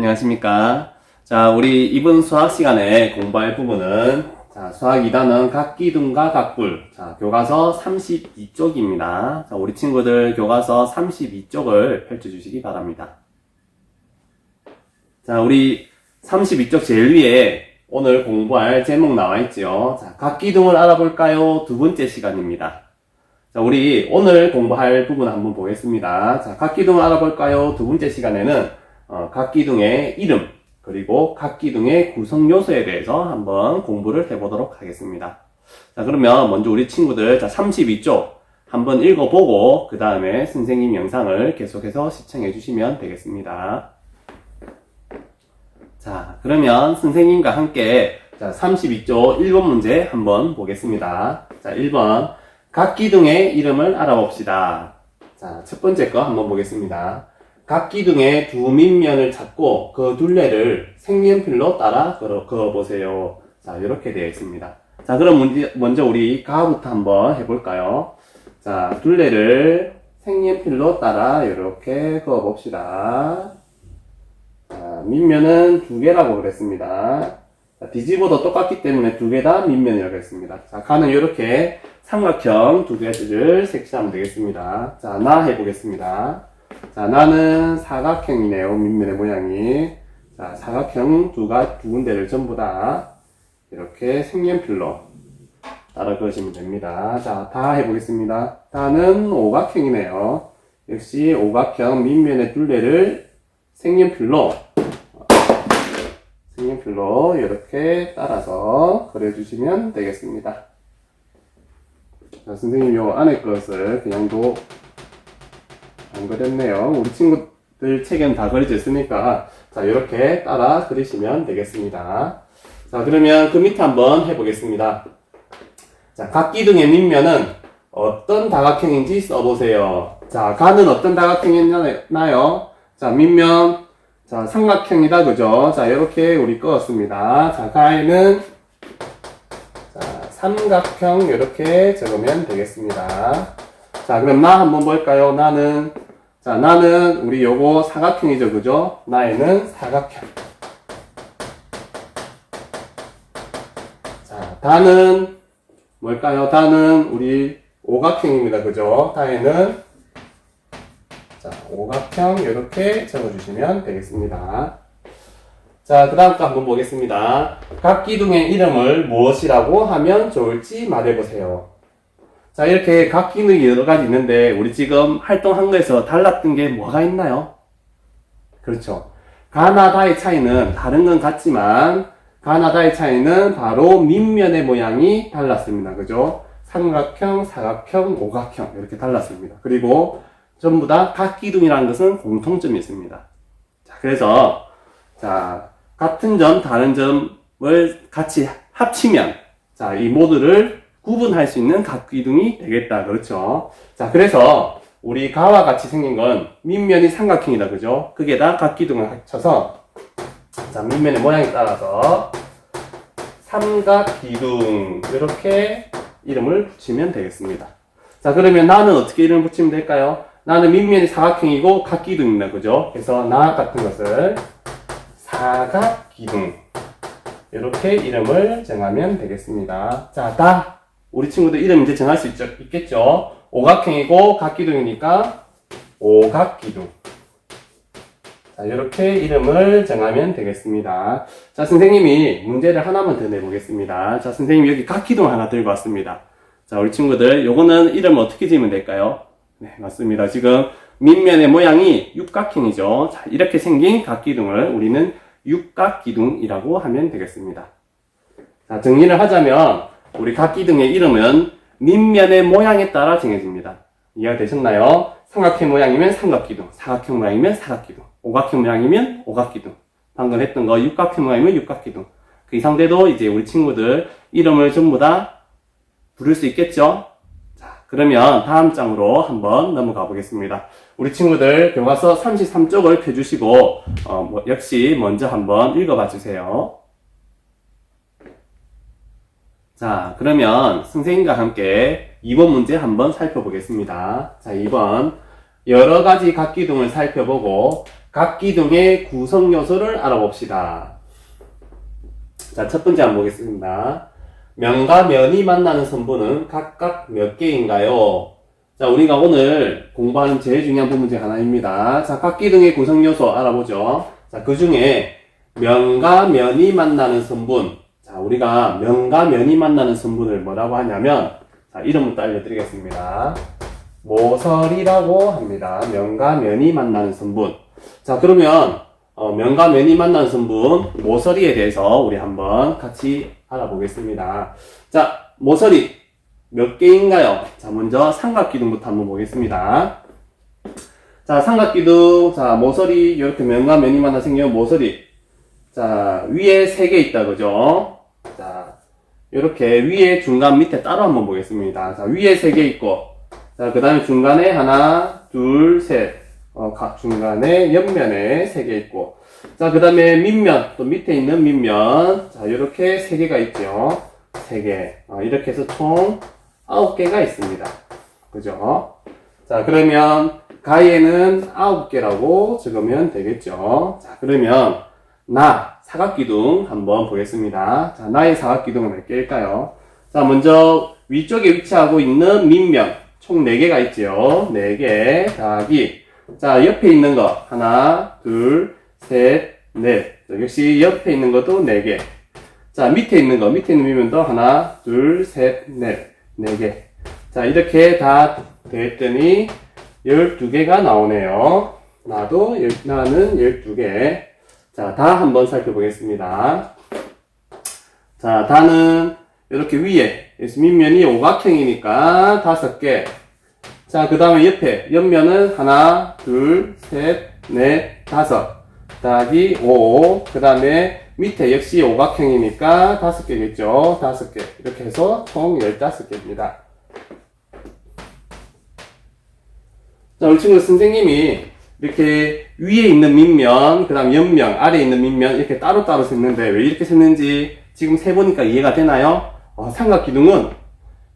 안녕하십니까. 자, 우리 이번 수학 시간에 공부할 부분은 자, 수학 2단은 각기둥과 각불. 자, 교과서 32쪽입니다. 자, 우리 친구들 교과서 32쪽을 펼쳐 주시기 바랍니다. 자, 우리 32쪽 제일 위에 오늘 공부할 제목 나와 있죠. 자, 각기둥을 알아볼까요? 두 번째 시간입니다. 자, 우리 오늘 공부할 부분 한번 보겠습니다. 자, 각기둥을 알아볼까요? 두 번째 시간에는 어, 각 기둥의 이름 그리고 각 기둥의 구성 요소에 대해서 한번 공부를 해보도록 하겠습니다. 자, 그러면 먼저 우리 친구들 자, 32쪽 한번 읽어보고 그 다음에 선생님 영상을 계속해서 시청해 주시면 되겠습니다. 자, 그러면 선생님과 함께 자, 32쪽 1번 문제 한번 보겠습니다. 자, 1번 각 기둥의 이름을 알아봅시다. 자, 첫 번째 거 한번 보겠습니다. 각 기둥의 두 밑면을 찾고 그 둘레를 색연필로 따라 그어, 그어 보세요. 자, 이렇게 되어 있습니다. 자, 그럼 먼저 우리 가부터 한번 해볼까요? 자, 둘레를 색연필로 따라 이렇게 그어 봅시다. 자, 밑면은 두 개라고 그랬습니다. 자, 뒤집어도 똑같기 때문에 두 개 다 밑면이라고 했습니다. 자, 가는 이렇게 삼각형 두 개를 색칠하면 되겠습니다. 자, 나 해보겠습니다. 자, 나는 사각형이네요. 밑면의 모양이. 자, 사각형 두가 두 군데를 전부 다 이렇게 색연필로 따라 그으시면 됩니다. 자, 다 해보겠습니다. 다는 오각형이네요. 역시 오각형 밑면의 둘레를 색연필로 색연필로 이렇게 따라서 그려주시면 되겠습니다. 자, 선생님 요 안에 것을 그냥 도 안 그렸네요. 우리 친구들 책엔 다 그려져 있으니까 자 이렇게 따라 그리시면 되겠습니다. 자 그러면 그 밑에 한번 해보겠습니다. 자 각기둥의 밑면은 어떤 다각형인지 써보세요. 자 가는 어떤 다각형이나요? 자 밑면 자 삼각형이다 그죠? 자 이렇게 우리 그었습니다. 자 가에는 자 삼각형 이렇게 적으면 되겠습니다. 자, 그럼 나 한번 볼까요? 나는, 자, 나는 우리 요거 사각형이죠, 그죠? 나에는 사각형. 자, 다는 뭘까요? 다는 우리 오각형입니다, 그죠? 다에는 자, 오각형 이렇게 적어 주시면 되겠습니다. 자, 그 다음 거 한번 보겠습니다. 각 기둥의 이름을 무엇이라고 하면 좋을지 말해보세요. 자, 이렇게 각 기능이 여러 가지 있는데, 우리 지금 활동한 거에서 달랐던 게 뭐가 있나요? 그렇죠. 가나다의 차이는 다른 건 같지만, 가나다의 차이는 바로 밑면의 모양이 달랐습니다. 그죠? 삼각형, 사각형, 오각형, 이렇게 달랐습니다. 그리고 전부 다 각 기둥이라는 것은 공통점이 있습니다. 자, 그래서, 자, 같은 점, 다른 점을 같이 합치면, 자, 이 모두를 구분할 수 있는 각 기둥이 되겠다. 그렇죠. 자, 그래서 우리 가와 같이 생긴 건 밑면이 삼각형이다. 그죠? 그게 다 각 기둥을 합쳐서 자, 밑면의 모양에 따라서 삼각 기둥 이렇게 이름을 붙이면 되겠습니다. 자, 그러면 나는 어떻게 이름을 붙이면 될까요? 나는 밑면이 사각형이고 각기둥입니다. 그죠? 그래서 나 같은 것을 사각기둥 이렇게 이름을 정하면 되겠습니다. 자, 다 우리 친구들 이름 이제 정할 수 있죠, 있겠죠? 오각형이고 각기둥이니까 오각기둥. 자, 이렇게 이름을 정하면 되겠습니다. 자, 선생님이 문제를 하나만 더 내보겠습니다. 자, 선생님 여기 각기둥 하나 들고 왔습니다. 자, 우리 친구들 요거는 이름 어떻게 지으면 될까요? 네, 맞습니다. 지금 밑면의 모양이 육각형이죠. 자, 이렇게 생긴 각기둥을 우리는 육각기둥이라고 하면 되겠습니다. 자, 정리를 하자면 우리 각 기둥의 이름은 밑면의 모양에 따라 정해집니다. 이해가 되셨나요? 삼각형 모양이면 삼각기둥, 사각형 모양이면 사각기둥, 오각형 모양이면 오각기둥. 방금 했던 거 육각형 모양이면 육각기둥. 그 이상 돼도 이제 우리 친구들 이름을 전부 다 부를 수 있겠죠? 자, 그러면 다음 장으로 한번 넘어가 보겠습니다. 우리 친구들 교과서 33쪽을 펴주시고 어, 뭐, 역시 먼저 한번 읽어봐 주세요. 자, 그러면 선생님과 함께 2번 문제 한번 살펴보겠습니다. 자, 2번. 여러 가지 각기둥을 살펴보고 각기둥의 구성 요소를 알아봅시다. 자, 첫 번째 한번 보겠습니다. 면과 면이 만나는 선분은 각각 몇 개인가요? 자, 우리가 오늘 공부하는 제일 중요한 부분 중 하나입니다. 자, 각기둥의 구성 요소 알아보죠. 자, 그 중에 면과 면이 만나는 선분. 자, 우리가 면과 면이 만나는 선분을 뭐라고 하냐면, 자, 이름부터 알려드리겠습니다. 모설이라고 합니다. 면과 면이 만나는 선분. 자, 그러면, 어, 면과 면이 만나는 선분, 모서리에 대해서 우리 한번 같이 알아보겠습니다. 자, 모서리 몇 개인가요? 자, 먼저 삼각기둥부터 한번 보겠습니다. 자, 삼각기둥, 자, 모서리, 이렇게 면과 면이 만나 생기면 모서리. 자, 위에 세 개 있다, 그죠? 자, 이렇게 위에, 중간, 밑에 따로 한번 보겠습니다. 자, 위에 세 개 있고, 자, 그 다음에 중간에 하나, 둘, 셋. 어, 각 중간에 옆면에 세 개 있고. 자, 그 다음에 밑면, 또 밑에 있는 밑면. 자, 이렇게 세 개가 있죠. 세 개. 어, 이렇게 해서 총 아홉 개가 있습니다. 그죠? 자, 그러면 가위에는 아홉 개라고 적으면 되겠죠. 자, 그러면 나 사각기둥 한번 보겠습니다. 자, 나의 사각기둥은 몇 개일까요? 자, 먼저 위쪽에 위치하고 있는 밑면 총 4개가 있죠. 4개 더하기 자, 옆에 있는 거 하나, 둘, 셋, 넷. 자, 역시 옆에 있는 것도 4개. 자, 밑에 있는 거, 밑에 있는 밑면도 하나, 둘, 셋, 넷. 4개. 자, 이렇게 다 됐더니 12개가 나오네요. 나도, 열- 나는 12개. 자, 다 한번 살펴보겠습니다. 자, 다는 이렇게 위에, 밑면이 오각형이니까 다섯 개. 자, 그 다음에 옆에, 옆면은 하나, 둘, 셋, 넷, 다섯. 더하기 5. 그 다음에 밑에 역시 오각형이니까 다섯 개겠죠. 다섯 개. 이렇게 해서 총 15개입니다. 자, 우리 친구 선생님이 이렇게 위에 있는 밑면, 그 다음 옆면, 아래에 있는 밑면 이렇게 따로따로 셌는데 왜 이렇게 셌는지 지금 세보니까 이해가 되나요? 어, 삼각기둥은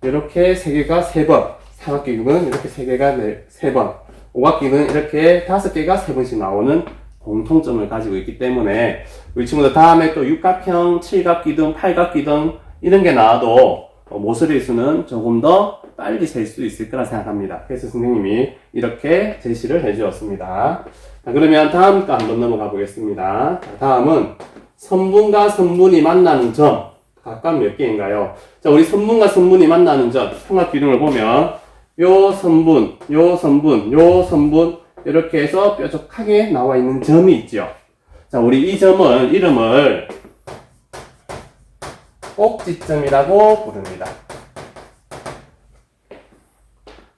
이렇게 세 개가 세 번, 사각기둥은 이렇게 세 개가 네, 세 번, 오각기둥은 이렇게 다섯 개가 세 번씩 나오는 공통점을 가지고 있기 때문에 우리 친구들 다음에 또 육각형, 칠각기둥, 팔각기둥 이런 게 나와도 어, 모서리 수는 조금 더 빨리 셀수 있을 거라 생각합니다. 그래서 선생님이 이렇게 제시를 해주었습니다. 자, 그러면 다음 거 한번 넘어가 보겠습니다. 자, 다음은 선분과 선분이 만나는 점 각각 몇 개인가요? 자, 우리 선분과 선분이 만나는 점 삼각기둥을 보면 요 선분, 요 선분, 요 선분 이렇게 해서 뾰족하게 나와 있는 점이 있죠. 자, 우리 이 점을 이름을 꼭지점이라고 부릅니다.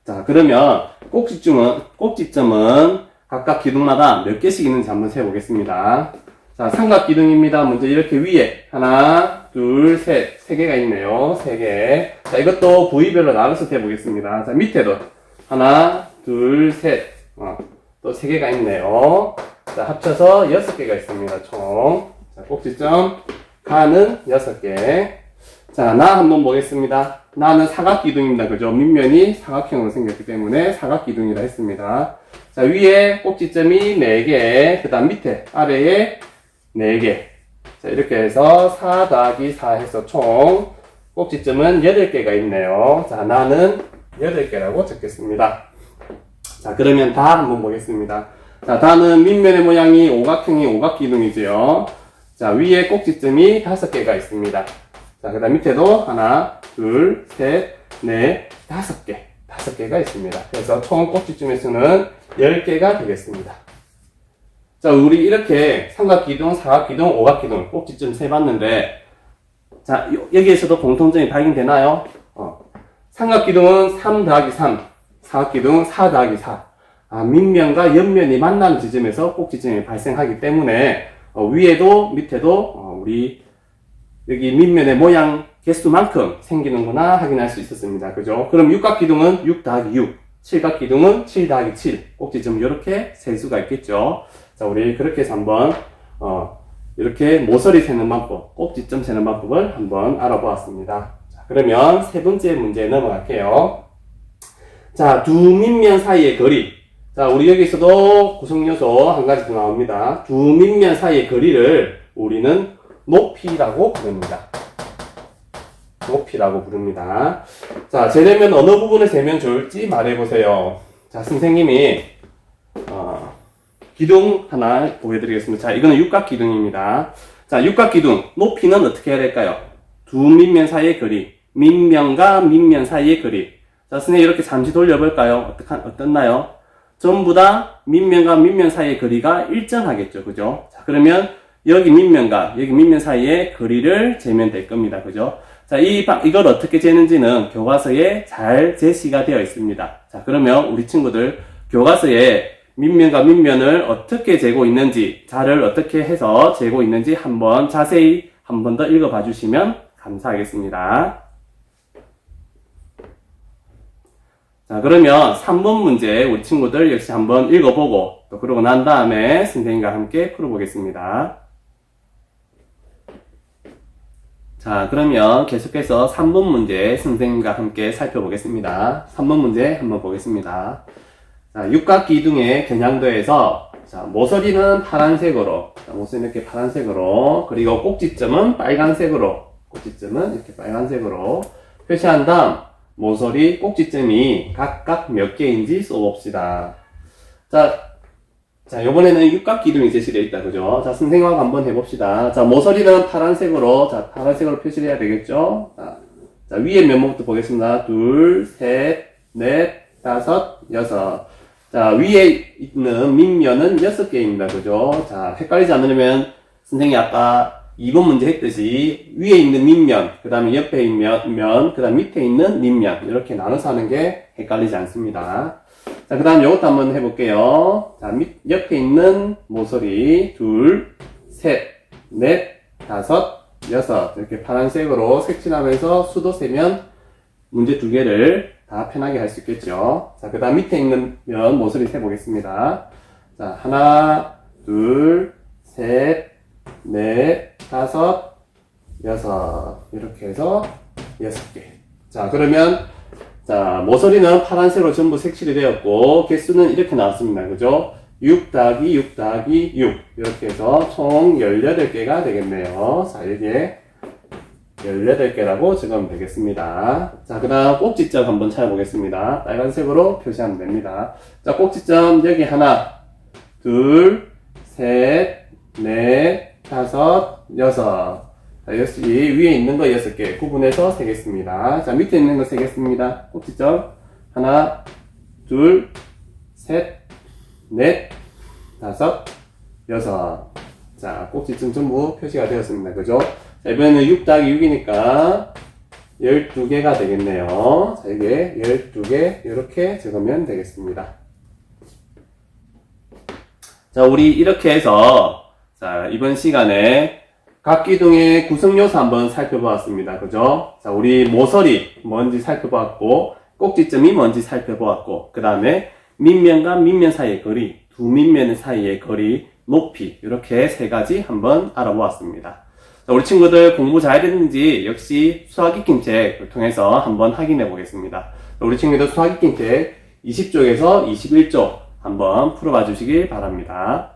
자, 그러면 꼭지점은, 꼭지점은 각각 기둥마다 몇 개씩 있는지 한번 세보겠습니다. 자, 삼각 기둥입니다. 먼저 이렇게 위에 하나, 둘, 셋, 세 개가 있네요. 세 개. 자, 이것도 부위별로 나눠서 세보겠습니다. 자, 밑에도 하나, 둘, 셋, 어, 또 세 개가 있네요. 자, 합쳐서 여섯 개가 있습니다. 총. 자, 꼭지점 가는 여섯 개. 자, 나 한번 보겠습니다. 나는 사각기둥입니다. 그죠? 밑면이 사각형으로 생겼기 때문에 사각기둥이라 했습니다. 자, 위에 꼭지점이 4개, 그 다음 밑에, 아래에 4개. 자, 이렇게 해서 4 더하기 4 해서 총 꼭지점은 8개가 있네요. 자, 나는 8개라고 적겠습니다. 자, 그러면 다 한번 보겠습니다. 자, 다는 밑면의 모양이 오각형이 오각기둥이지요. 자, 위에 꼭지점이 5개가 있습니다. 자, 그 다음 밑에도 하나, 둘, 셋, 넷, 다섯 개. 다섯 개가 있습니다. 그래서 총 꼭지점의 수는 10개가 되겠습니다. 자, 우리 이렇게 삼각기둥, 사각기둥, 오각기둥 꼭지점 세봤는데, 자, 요- 여기에서도 공통점이 발견되나요? 어. 삼각기둥은 3 더하기 3, 사각기둥은 4 더하기 4. 아, 밑면과 옆면이 만나는 지점에서 꼭지점이 발생하기 때문에, 어, 위에도 밑에도, 어, 우리 여기 밑면의 모양 개수만큼 생기는구나 확인할 수 있었습니다. 그죠? 그럼 육각기둥은 6 더하기 6, 칠각기둥은 7 더하기 7, 꼭지점 이렇게 셀 수가 있겠죠. 자, 우리 그렇게 해서 한번, 어, 이렇게 모서리 세는 방법, 꼭지점 세는 방법을 한번 알아보았습니다. 자, 그러면 세 번째 문제 넘어갈게요. 자, 두 밑면 사이의 거리. 자, 우리 여기서도 구성요소 한 가지 더 나옵니다. 두 밑면 사이의 거리를 우리는 높이라고 부릅니다. 높이라고 부릅니다. 자, 재려면 어느 부분을 세면 좋을지 말해보세요. 자, 선생님이, 어, 기둥 하나 보여드리겠습니다. 자, 이거는 육각 기둥입니다. 자, 육각 기둥, 높이는 어떻게 해야 될까요? 두 밑면 사이의 거리, 밑면과 밑면 사이의 거리. 자, 선생님 이렇게 잠시 돌려볼까요? 어떡한, 어떻나요? 전부 다 밑면과 밑면 사이의 거리가 일정하겠죠. 그죠? 자, 그러면 여기 밑면과 여기 밑면 사이의 거리를 재면 될 겁니다. 그죠? 자, 이, 방- 이걸 어떻게 재는지는 교과서에 잘 제시가 되어 있습니다. 자, 그러면 우리 친구들 교과서에 밑면과 밑면을 어떻게 재고 있는지, 자를 어떻게 해서 재고 있는지 한번 자세히 한 번 더 읽어봐 주시면 감사하겠습니다. 자, 그러면 3번 문제 우리 친구들 역시 한번 읽어보고 또 그러고 난 다음에 선생님과 함께 풀어보겠습니다. 자, 그러면 계속해서 3번 문제 선생님과 함께 살펴보겠습니다. 3번 문제 한번 보겠습니다. 자, 육각 기둥의 겨냥도에서 자, 모서리는 파란색으로, 자, 모서리 이렇게 파란색으로, 그리고 꼭지점은 빨간색으로, 꼭지점은 이렇게 빨간색으로 표시한 다음 모서리 꼭지점이 각각 몇 개인지 써봅시다. 자, 자, 요번에는 육각 기둥이 제시되어 있다, 그죠? 자, 선생님하고 한번 해봅시다. 자, 모서리는 파란색으로, 자, 파란색으로 표시를 해야 되겠죠? 자, 자, 위에 면목부터 보겠습니다. 둘, 셋, 넷, 다섯, 여섯. 자, 위에 있는 밑면은 여섯 개입니다, 그죠? 자, 헷갈리지 않으려면, 선생님이 아까 2번 문제 했듯이, 위에 있는 밑면, 그 다음에 옆에 있는 면, 그 다음 밑에 있는 밑면, 이렇게 나눠서 하는 게 헷갈리지 않습니다. 자, 그 다음 요것도 한번 해볼게요. 자, 밑, 옆에 있는 모서리, 둘, 셋, 넷, 다섯, 여섯. 이렇게 파란색으로 색칠하면서 수도 세면 문제 두 개를 다 편하게 할 수 있겠죠. 자, 그 다음 밑에 있는 면 모서리 세보겠습니다. 자, 하나, 둘, 셋, 넷, 다섯, 여섯. 이렇게 해서 여섯 개. 자, 그러면 자, 모서리는 파란색으로 전부 색칠이 되었고, 개수는 이렇게 나왔습니다. 그죠? 6 더하기 6 더하기 6. 이렇게 해서 총 18개가 되겠네요. 자, 이게 18개라고 적으면 되겠습니다. 자, 그 다음 꼭지점 한번 찾아보겠습니다. 빨간색으로 표시하면 됩니다. 자, 꼭지점 여기 하나, 둘, 셋, 넷, 다섯, 여섯. 이 위에 있는 거 여섯 개 구분해서 세겠습니다. 자, 밑에 있는 거 세겠습니다. 꼭지점. 하나, 둘, 셋, 넷, 다섯, 여섯. 자, 꼭지점 전부 표시가 되었습니다. 그죠? 자, 이번에는 6 더하기 6이니까 12개가 되겠네요. 자, 이게 12개, 이렇게 적으면 되겠습니다. 자, 우리 이렇게 해서, 자, 이번 시간에 각 기둥의 구성 요소 한번 살펴보았습니다. 그죠? 자, 우리 모서리 뭔지 살펴보았고, 꼭지점이 뭔지 살펴보았고, 그 다음에 밑면과 밑면 사이의 거리, 두 밑면 사이의 거리, 높이, 이렇게 세 가지 한번 알아보았습니다. 자, 우리 친구들 공부 잘 됐는지 역시 수학 익힌 책을 통해서 한번 확인해 보겠습니다. 자, 우리 친구들 수학 익힌 책 20쪽에서 21쪽 한번 풀어봐 주시길 바랍니다.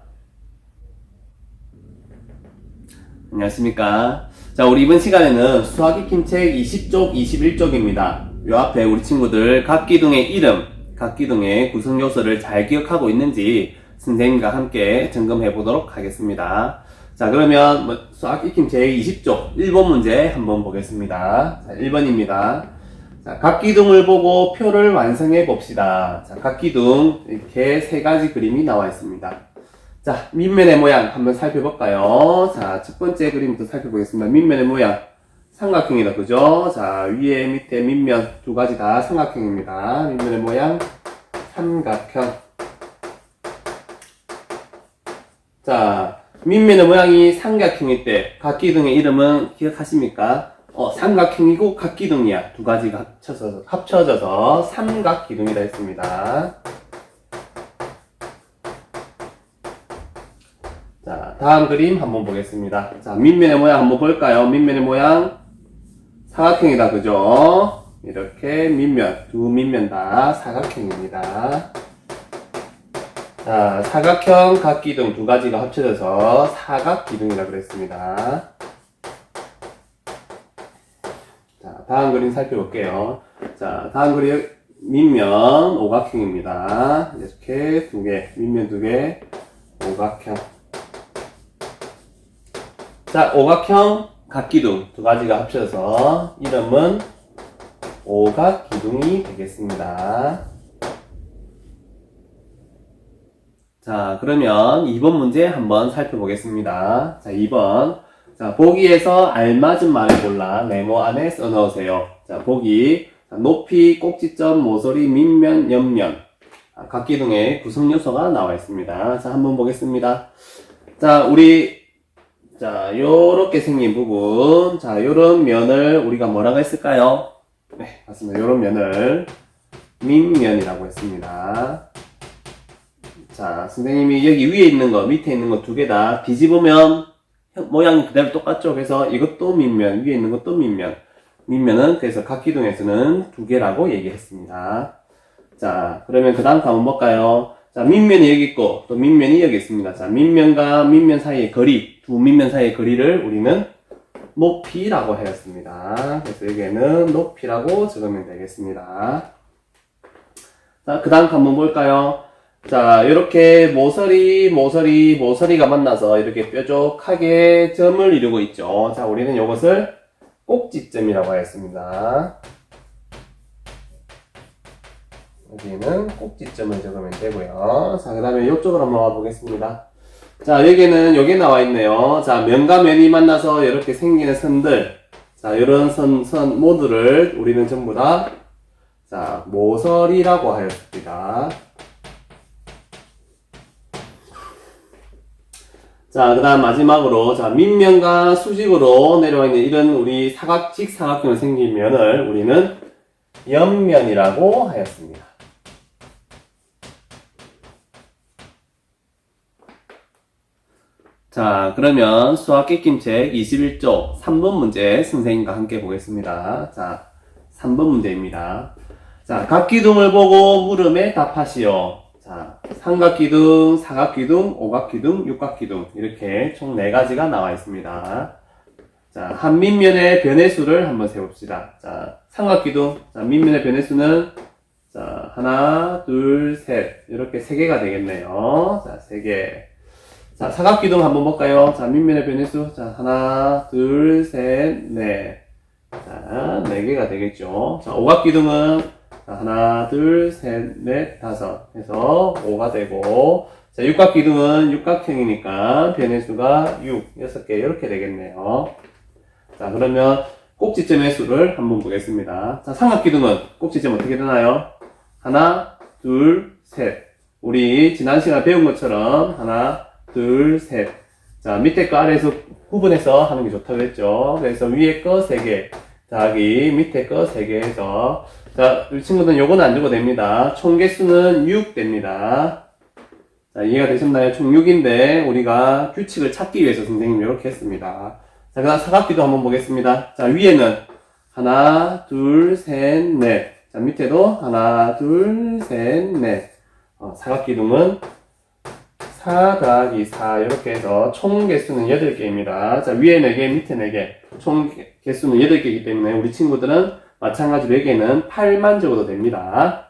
안녕하십니까. 자, 우리 이번 시간에는 수학 익힌 책 20쪽, 21쪽입니다. 요 앞에 우리 친구들 각 기둥의 이름, 각 기둥의 구성 요소를 잘 기억하고 있는지 선생님과 함께 점검해 보도록 하겠습니다. 자, 그러면 뭐 수학 익힘 제20쪽 1번 문제 한번 보겠습니다. 자, 1번입니다. 자, 각 기둥을 보고 표를 완성해 봅시다. 자, 각 기둥 이렇게 세 가지 그림이 나와 있습니다. 자, 밑면의 모양 한번 살펴볼까요? 자, 첫 번째 그림부터 살펴보겠습니다. 밑면의 모양. 삼각형이다, 그죠? 자, 위에, 밑에, 밑면 두 가지 다 삼각형입니다. 밑면의 모양, 삼각형. 자, 밑면의 모양이 삼각형일 때 각기둥의 이름은 기억하십니까? 어, 삼각형이고 각기둥이야. 두 가지가 합쳐서, 합쳐져서 삼각기둥이라 했습니다. 자, 다음 그림 한번 보겠습니다. 자, 밑면의 모양 한번 볼까요? 밑면의 모양 사각형이다, 그죠? 이렇게 밑면, 두 밑면 다 사각형입니다. 자, 사각형 각기둥 두 가지가 합쳐져서 사각기둥이라고 그랬습니다. 자, 다음 그림 살펴볼게요. 자, 다음 그림 밑면 오각형입니다. 이렇게 두 개, 밑면 두 개, 오각형. 자, 오각형 각기둥 두 가지가 합쳐져서 이름은 오각기둥이 되겠습니다. 자, 그러면 2번 문제 한번 살펴보겠습니다. 자, 2번. 자, 보기에서 알맞은 말을 골라 네모 안에 써넣으세요. 자, 보기. 자, 높이, 꼭지점, 모서리, 밑면, 옆면. 아, 각기둥의 구성 요소가 나와 있습니다. 자, 한번 보겠습니다. 자, 우리, 자, 요렇게 생긴 부분. 자, 요런 면을 우리가 뭐라고 했을까요? 네, 맞습니다. 요런 면을 밑면이라고 했습니다. 자, 선생님이 여기 위에 있는 거, 밑에 있는 거 두 개 다 뒤집으면 형- 모양이 그대로 똑같죠? 그래서 이것도 밑면, 위에 있는 것도 밑면. 밑면은 그래서 각기둥에서는 두 개라고 얘기했습니다. 자, 그러면 그 다음 거 한번 볼까요? 자, 밑면이 여기 있고, 또 밑면이 여기 있습니다. 자, 밑면과 밑면 사이의 거리, 두 밑면 사이의 거리를 우리는 높이라고 하였습니다. 그래서 여기에는 높이라고 적으면 되겠습니다. 자, 그 다음 거 한번 볼까요? 자, 이렇게 모서리, 모서리, 모서리가 만나서 이렇게 뾰족하게 점을 이루고 있죠. 자, 우리는 이것을 꼭지점이라고 하였습니다. 여기는 꼭지점을 적으면 되고요. 자, 그 다음에 이쪽으로 한번 와보겠습니다. 자, 여기는 여기 나와 있네요. 자, 면과 면이 만나서 이렇게 생기는 선들. 자, 이런 선, 선 모두를 우리는 전부 다, 자, 모서리라고 하였습니다. 자, 그 다음 마지막으로, 자, 밑면과 수직으로 내려와 있는 이런 우리 사각직 사각형을 생긴 면을 우리는 옆면이라고 하였습니다. 자, 그러면 수학 깨낌책 21조 3번 문제 선생님과 함께 보겠습니다. 자, 3번 문제입니다. 자, 각기둥을 보고 물음에 답하시오. 자, 삼각기둥, 사각기둥, 오각기둥, 육각기둥 이렇게 총네 가지가 나와 있습니다. 자, 한 밑면의 변의 수를 한번 세봅시다. 자, 삼각기둥, 자, 밑면의 변의 수는 자, 하나, 둘, 셋 이렇게 세 개가 되겠네요. 자, 세 개. 자, 사각기둥 한번 볼까요? 자, 밑면의 변의 수, 자, 하나, 둘, 셋, 넷. 자, 네 개가 되겠죠. 자, 오각기둥은 자, 하나, 둘, 셋, 넷, 다섯 해서 5가 되고 자, 육각기둥은 육각형이니까 변의 수가 6, 6개 이렇게 되겠네요. 자, 그러면 꼭지점의 수를 한번 보겠습니다. 자, 삼각기둥은 꼭지점 어떻게 되나요? 하나, 둘, 셋. 우리 지난 시간에 배운 것처럼 하나, 둘, 셋. 자, 밑에 거 아래에서 구분해서 하는 게 좋다고 했죠. 그래서 위에 거 3개, 더하기 밑에 거 3개 해서 자, 우리 친구들은 요거는 안 적어도 됩니다. 총 개수는 6 됩니다. 자, 이해가 되셨나요? 총 6인데, 우리가 규칙을 찾기 위해서 선생님이 이렇게 했습니다. 자, 그 다음 사각기도 한번 보겠습니다. 자, 위에는 하나, 둘, 셋, 넷. 자, 밑에도 하나, 둘, 셋, 넷. 어, 사각기둥은 4 더하기 4 이렇게 해서 총 개수는 8개입니다. 자, 위에 4개, 밑에 4개. 총 개- 개수는 8개이기 때문에 우리 친구들은 마찬가지로 여기에는 8만 적어도 됩니다.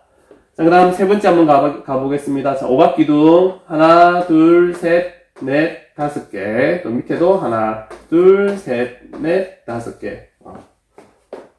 자, 그 다음 세 번째 한번 가보, 가보겠습니다. 자, 오각기둥. 하나, 둘, 셋, 넷, 다섯 개. 또 밑에도 하나, 둘, 셋, 넷, 다섯 개. 어.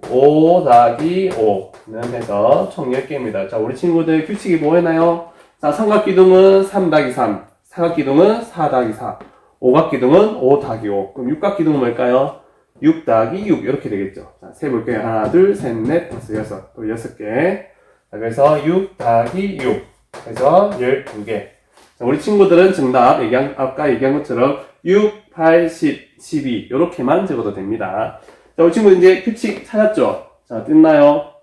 5 더하기 5는 해서 총 10개입니다. 자, 우리 친구들 규칙이 뭐였나요? 자, 삼각기둥은 3 더하기 3. 사각기둥은 4 더하기 4. 오각기둥은 5 더하기 5. 그럼 육각기둥은 뭘까요? 6 더하기 6 이렇게 되겠죠. 자, 세 볼게요. 하나, 둘, 셋, 넷, 다섯, 여섯. 또 여섯 개. 자, 그래서 6 더하기 6. 해서 12개. 자, 우리 친구들은 정답 얘기한, 아까 얘기한 것처럼 6, 8, 10, 12 이렇게만 적어도 됩니다. 자, 우리 친구 이제 규칙 찾았죠? 자, 됐나요?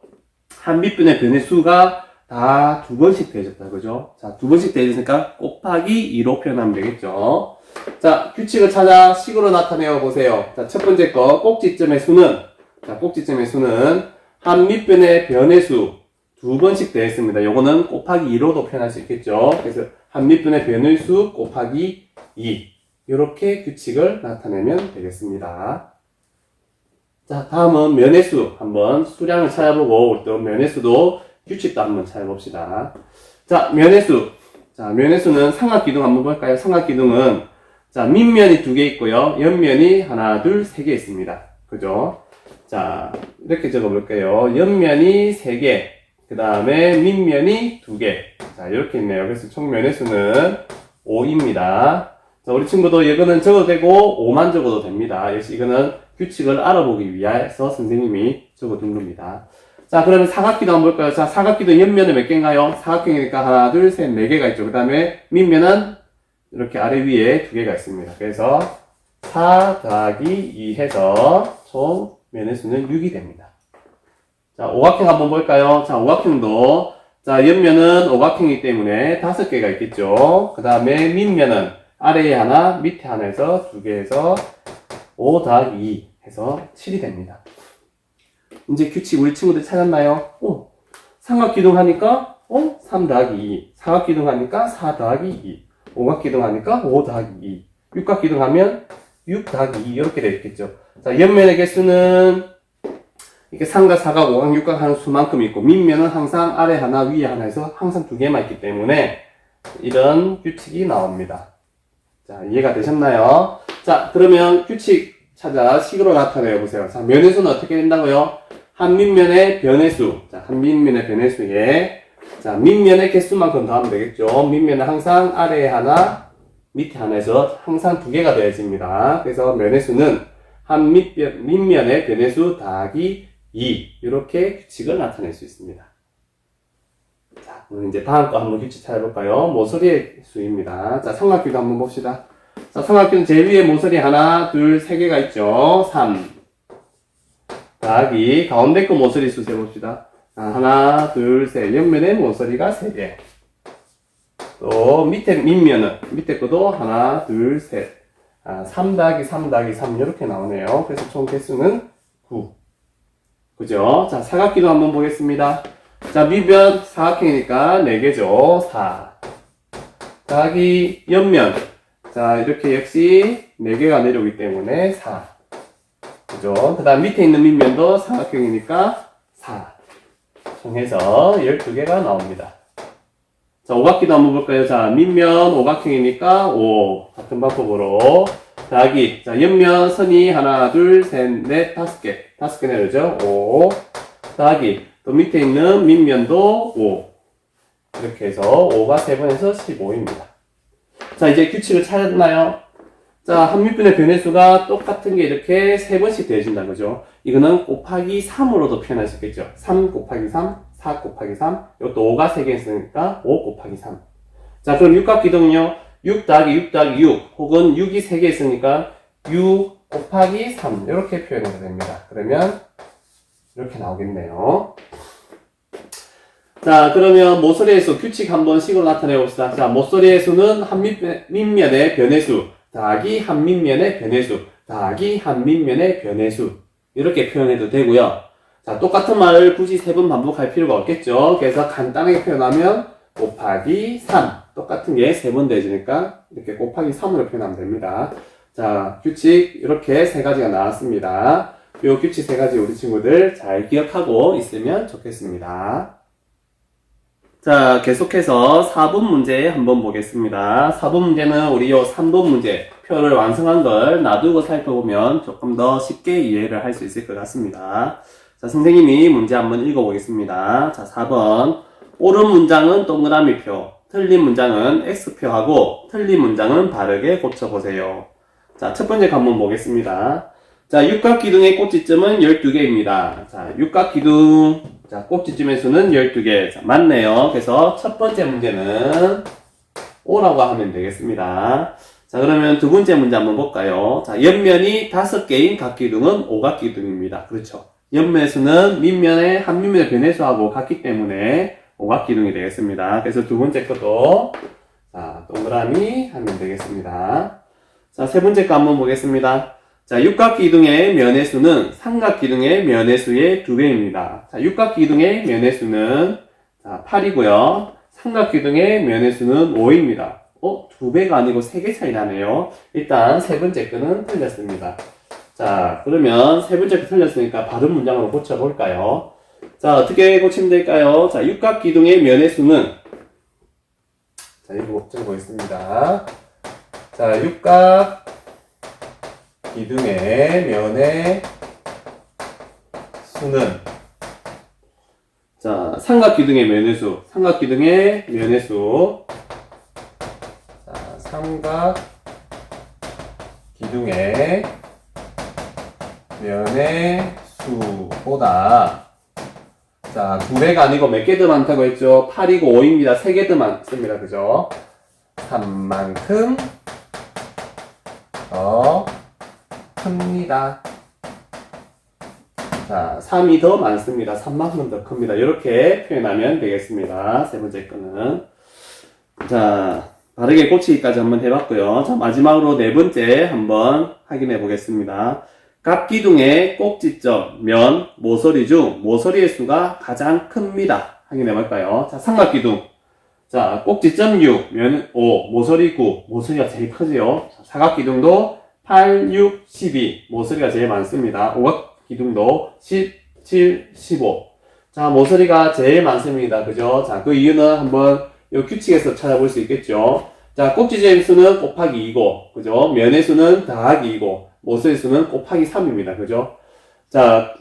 한 밑변의 변의 수가 다 두 번씩 되어졌다. 그죠? 자, 두 번씩 되어졌으니까 곱하기 2로 표현하면 되겠죠? 자, 규칙을 찾아 식으로 나타내어 보세요. 자, 첫 번째 거, 꼭지점의 수는, 자, 꼭지점의 수는 한 밑변의 변의 수 두 번씩 되어 있습니다. 요거는 곱하기 2로도 표현할 수 있겠죠? 그래서 한 밑분의 변의 수 곱하기 2. 이렇게 규칙을 나타내면 되겠습니다. 자, 다음은 면의 수. 한번 수량을 찾아보고 또 면의 수도 규칙도 한번 찾아봅시다. 자, 면의 수. 자, 면의 수는 삼각기둥 한번 볼까요? 삼각기둥은 자, 밑면이 두 개 있고요. 옆면이 하나, 둘, 세 개 있습니다. 그죠? 자, 이렇게 적어볼게요. 옆면이 세 개, 그 다음에 밑면이 두 개. 자, 이렇게 있네요. 그래서 총 면의 수는 5입니다. 자, 우리 친구도 이거는 적어도 되고 5만 적어도 됩니다. 역시 이거는 규칙을 알아보기 위해서 선생님이 적어둔 겁니다. 자, 그러면 사각기도 한번 볼까요? 자, 사각기도 옆면에 몇 개인가요? 사각형이니까 하나, 둘, 셋, 네 개가 있죠. 그 다음에 밑면은 이렇게 아래 위에 두 개가 있습니다. 그래서 4 더하기 2 해서 총 면의 수는 6이 됩니다. 자, 오각형 한번 볼까요? 자, 오각형도 자, 옆면은 오각형이기 때문에 다섯 개가 있겠죠. 그 다음에 밑면은 아래에 하나, 밑에 하나 해서 두 개에서 5 더하기 2 해서 7이 됩니다. 이제 규칙 우리 친구들 찾았나요? 오, 삼각기둥 하니까 어? 3 더하기 2. 사각기둥 하니까 4 더하기 2. 오각기둥 하니까 5 더하기 2. 육각기둥 하면 6 더하기 2 이렇게 되겠죠. 자, 옆면의 개수는 이게 삼각, 사각, 오각, 육각 하는 수만큼 있고 밑면은 항상 아래 하나, 위에 하나 해서 항상 두 개만 있기 때문에 이런 규칙이 나옵니다. 자, 이해가 되셨나요? 자, 그러면 규칙 찾아 식으로 나타내 보세요. 자, 면의 수는 어떻게 된다고요? 한 밑면의 변의 수. 자, 한 밑면의 변의 수에 자, 밑면의 개수만큼 더하면 되겠죠. 밑면은 항상 아래에 하나, 밑에 하나에서 항상 두 개가 되어집니다. 그래서 면의 수는 한 밑면, 밑면의 변의 수 더하기 2. 이렇게 규칙을 나타낼 수 있습니다. 자, 그럼 이제 다음 거 한번 규칙 찾아볼까요? 모서리의 수입니다. 자, 삼각기도 한번 봅시다. 자, 삼각기는 제일 위에 모서리 하나, 둘, 세 개가 있죠. 3. 더하기 가운데 거 모서리 수 세봅시다. 자, 하나, 둘, 셋. 옆면에 모서리가 세 개. 또 밑에 밑면은 밑에 것도 하나, 둘, 셋. 아, 3 더하기 3 더하기 3 이렇게 나오네요. 그래서 총 개수는 9. 그죠? 자, 사각기도 한번 보겠습니다. 자, 밑면 사각형이니까 4개죠. 4. 더하기 옆면. 자, 이렇게 역시 4개가 내려오기 때문에 4. 그죠? 그 다음 밑에 있는 밑면도 사각형이니까 4. 총해서 12개가 나옵니다. 자, 오각기도 한번 볼까요? 자, 밑면 오각형이니까 5. 같은 방법으로. 더하기. 자, 옆면 선이 하나, 둘, 셋, 넷, 다섯 개. 다섯 개 내려오죠? 5. 더하기. 또 밑에 있는 밑면도 5. 이렇게 해서 5가 3번 해서 15입니다. 자, 이제 규칙을 찾았나요? 자, 한 밑분의 변의수가 똑같은 게 이렇게 세 번씩 되어진다, 그죠? 이거는 곱하기 3으로도 표현할 수 있겠죠. 3 곱하기 3, 4 곱하기 3, 이것도 5가 3개 있으니까 5 곱하기 3. 자, 그럼 육각 기둥은요, 6 더하기 6 더하기 6, 혹은 6이 3개 있으니까 6 곱하기 3, 이렇게 표현해도 됩니다. 그러면 이렇게 나오겠네요. 자, 그러면 모서리의 수 규칙 한번 식으로 나타내 봅시다. 자, 모서리의 수는 한 밑- 밑면의 변의 수 더하기 한 밑면의 변의 수 더하기 한 밑면의 변의 수 이렇게 표현해도 되고요. 자, 똑같은 말을 굳이 세 번 반복할 필요가 없겠죠. 그래서 간단하게 표현하면 곱하기 3 똑같은 게 세 번 되지니까 이렇게 곱하기 3으로 표현하면 됩니다. 자, 규칙 이렇게 세 가지가 나왔습니다. 이 규칙 세 가지 우리 친구들 잘 기억하고 있으면 좋겠습니다. 자, 계속해서 4번 문제 한번 보겠습니다. 4번 문제는 우리 요 3번 문제 표를 완성한 걸 놔두고 살펴보면 조금 더 쉽게 이해를 할 수 있을 것 같습니다. 자, 선생님이 문제 한번 읽어보겠습니다. 자, 4번. 옳은 문장은 동그라미 표, 틀린 문장은 X표하고, 틀린 문장은 바르게 고쳐보세요. 자, 첫 번째 한번 보겠습니다. 자, 육각기둥의 꼭지점은 12개입니다. 자, 육각기둥. 자, 꼭지점의 수는 12개. 자, 맞네요. 그래서 첫 번째 문제는 O라고 하면 되겠습니다. 자, 그러면 두 번째 문제 한번 볼까요? 자, 옆면이 다섯 개인 각기둥은 오각기둥입니다. 그렇죠. 옆면의 수는 밑면의 한 밑면의 변해수하고 같기 때문에 오각기둥이 되겠습니다. 그래서 두 번째 것도 자, 동그라미 하면 되겠습니다. 자, 세 번째 거 한번 보겠습니다. 자, 육각기둥의 면의 수는 삼각기둥의 면의 수의 두 배입니다. 자, 육각기둥의 면의 수는 자, 8이고요. 삼각기둥의 면의 수는 5입니다. 어? 두 배가 아니고 세 개 차이 나네요. 일단 세 번째 거는 틀렸습니다. 자, 그러면 세 번째 거 틀렸으니까 바른 문장으로 고쳐볼까요? 자, 어떻게 고치면 될까요? 자, 육각기둥의 면의 수는 자, 이거 적어보겠습니다. 자, 육각 기둥의 면의 수는 자, 삼각 기둥의 면의 수, 삼각 기둥의 면의 수. 자, 삼각 기둥의 면의 수보다 자, 두 배가 아니고 몇 개 더 많다고 했죠? 8이고 5입니다. 세개더 많습니다. 그죠? 3만큼 더 큽니다. 자, 3이 더 많습니다. 3만큼 더 큽니다. 이렇게 표현하면 되겠습니다. 세 번째 거는. 자, 바르게 고치기까지 한번 해봤고요. 자, 마지막으로 네 번째 한번 확인해 보겠습니다. 갑기둥의 꼭지점, 면, 모서리 중 모서리의 수가 가장 큽니다. 확인해 볼까요? 자, 삼각기둥. 자, 꼭지점 6, 면 5, 모서리 9, 모서리가 제일 크지요. 자, 사각기둥도 8, 6, 12, 모서리가 제일 많습니다. 오각 기둥도 10, 7, 15. 자, 모서리가 제일 많습니다. 그죠? 자, 그 이유는 한번 이 규칙에서 찾아볼 수 있겠죠. 자, 꼭지점의 수는 곱하기 2고, 그죠? 면의 수는 더하기 2고, 모서리 수는 곱하기 3입니다. 그죠? 자,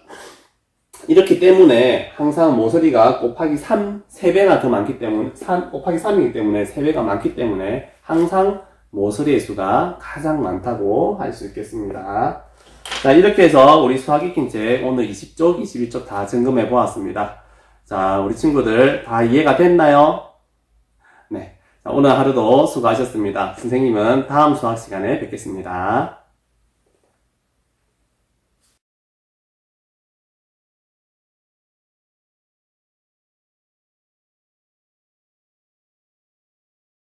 이렇기 때문에 항상 모서리가 곱하기 3, 3배가 더 많기 때문에, 3, 곱하기 3이기 때문에 3배가 많기 때문에 항상 모서리의 수가 가장 많다고 할 수 있겠습니다. 자, 이렇게 해서 우리 수학 익힌 책 오늘 20쪽, 21쪽 다 점검해 보았습니다. 자, 우리 친구들 다 이해가 됐나요? 네. 자, 오늘 하루도 수고하셨습니다. 선생님은 다음 수학 시간에 뵙겠습니다.